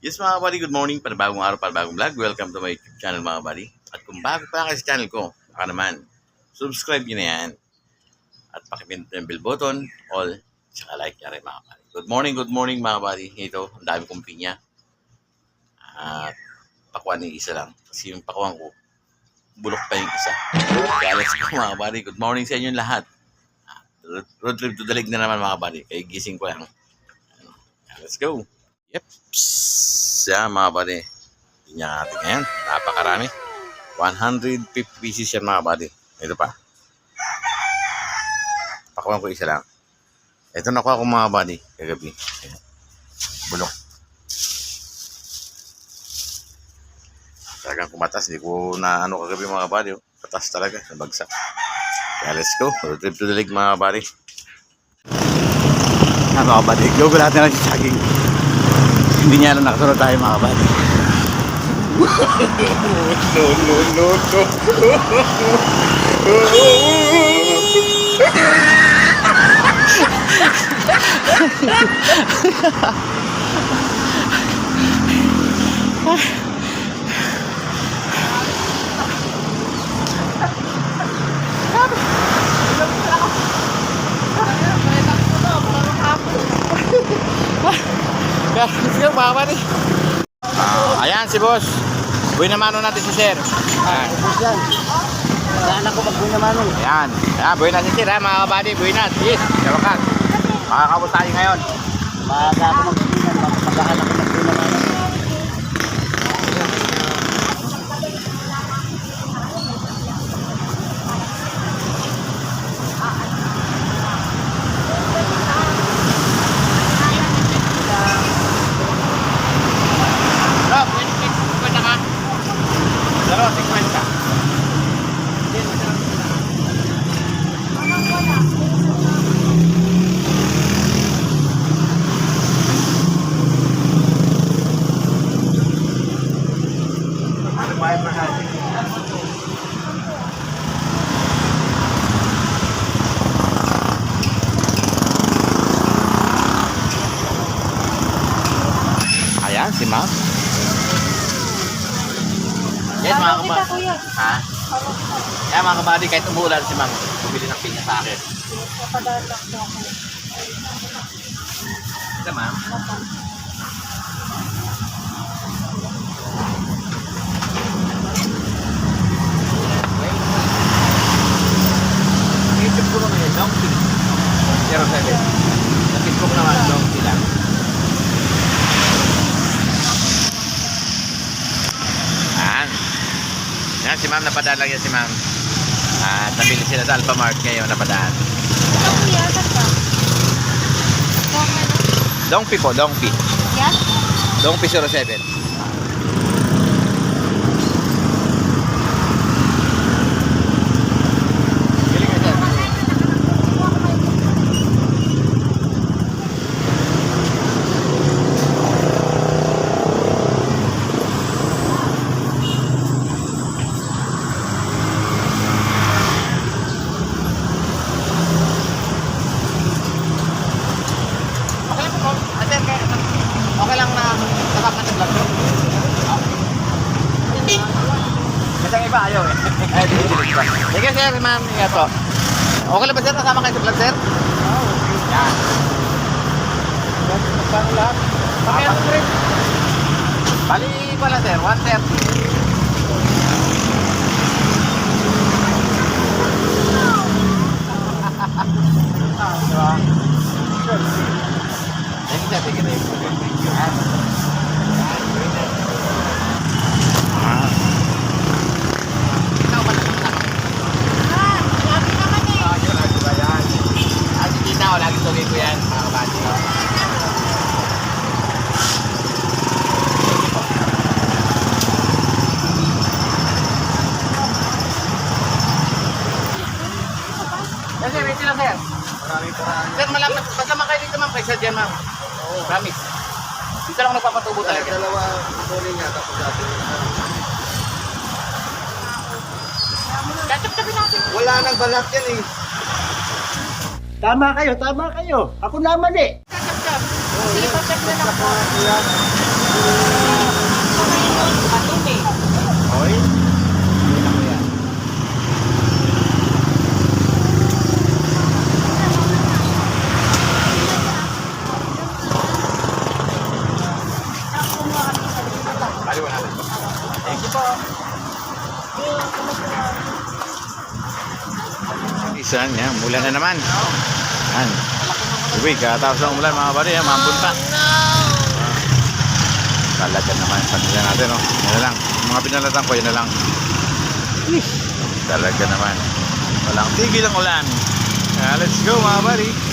Yes mga buddy, good morning. Panibagong araw, panibagong vlog. Welcome to my YouTube channel mga buddy. At kung bago pa kayo sa channel ko, baka naman, subscribe nyo na yan. At pakipindot yung bell button, all, tsaka like nyo rin mga buddy. Good morning, good morning mga buddy. Ito, ang dami kong pinya. At pakuan yung isa lang. Kasi yung pakuan ko, bulok pa yung isa. Kaya let's mga buddy. Good morning sa inyo lahat. Ah, Road trip to dalig na naman mga buddy. Kaya gising ko lang. Let's go. Yep. Yan mga buddy. Tingnan natin ngayon. Napakarami. 150 pieces yan mga buddy. Ito pa. Pakuhan ko isa lang. Ito nakuha ko mga buddy. Kagabi. Bulok. Talagang kumatas. Hindi ko na ano kagabi mga buddy. Katas talaga. Nabagsak. Kaya let's go. Road trip to the lake mga buddy. Ah, mga buddy. Go ko lahat na lang sa. Hindi niya alam nakasunod tayo mga buddy. no, no, no, no. Let's mga buddy. Ah, ayan si boss. Buhay naman natin si sir. Ayan. Yan. Saan ako magbuhay naman nun? Ayan. Ayan, buhay na si sir ha, mga kabady. Buhay na. Yes, kawakan. Makakabos tayo ngayon. Maaga ako magbuhay naman. Magahan ako Ayan, si ma'am. Yes, mga kabady. kuya. Ha? Kaya mga kabady, kahit umuulan si ma'am, bumili ng pinya sa akin. Po ako. Ito ma'am. YouTube Donkey. 07. Sa Facebook naman, Donkey lang. Yan. Yan, si ma'am, napadaan lang yan si ma'am. At nabili sila sa Alphamart ngayon, napadaan. Ka? Kung ano? Donkey po, Donkey. Yan? Donkey 07. Galing ka dyan. Okay lang po. Ah, sir, kaya, okay lang na nakakanta vlog ko. Kasi ang iba ayaw eh. Ay, di, di, di. Sige sir, ma'am, ingat po. Okay lang ba sir, kasama kayo sa vlog sir? Oo. Yan. Magkano lahat? Pakiyat ko rin. Bali pala sir, 130. Diba? Thank you, sir. Thank you, thank you. Yan. Ah. Ikaw ba naman ako? Ah, sabi naman eh. Ah, yun, lagi ba yan? Ah, si Tita, oh, lagi tugay ko yan, mga kabati. Kasi, wait lang, sir. Maraming maraming. Sir, malapit. Basta makain dito, ma'am. Kaysa dyan, ma'am. Promise. Dito lang nagpapatubo talaga. dalawa, tuloy niya. Tapos dati. Tatap-tapin natin. Wala nang balat yan eh. Tama kayo, tama kayo. Ako naman eh. Tatap-tap. Sige, tatap na lang po. Guys. Yan. Mulan na naman. Yan. Uy, katapos ng ulan mga buddy. Yan, mambun pa. Talaga naman. Pagkila natin, no? Yan na lang. Mga pinalatan ko, yan na lang. Talaga naman. Walang tigil ang ulan. Kaya let's go mga buddy.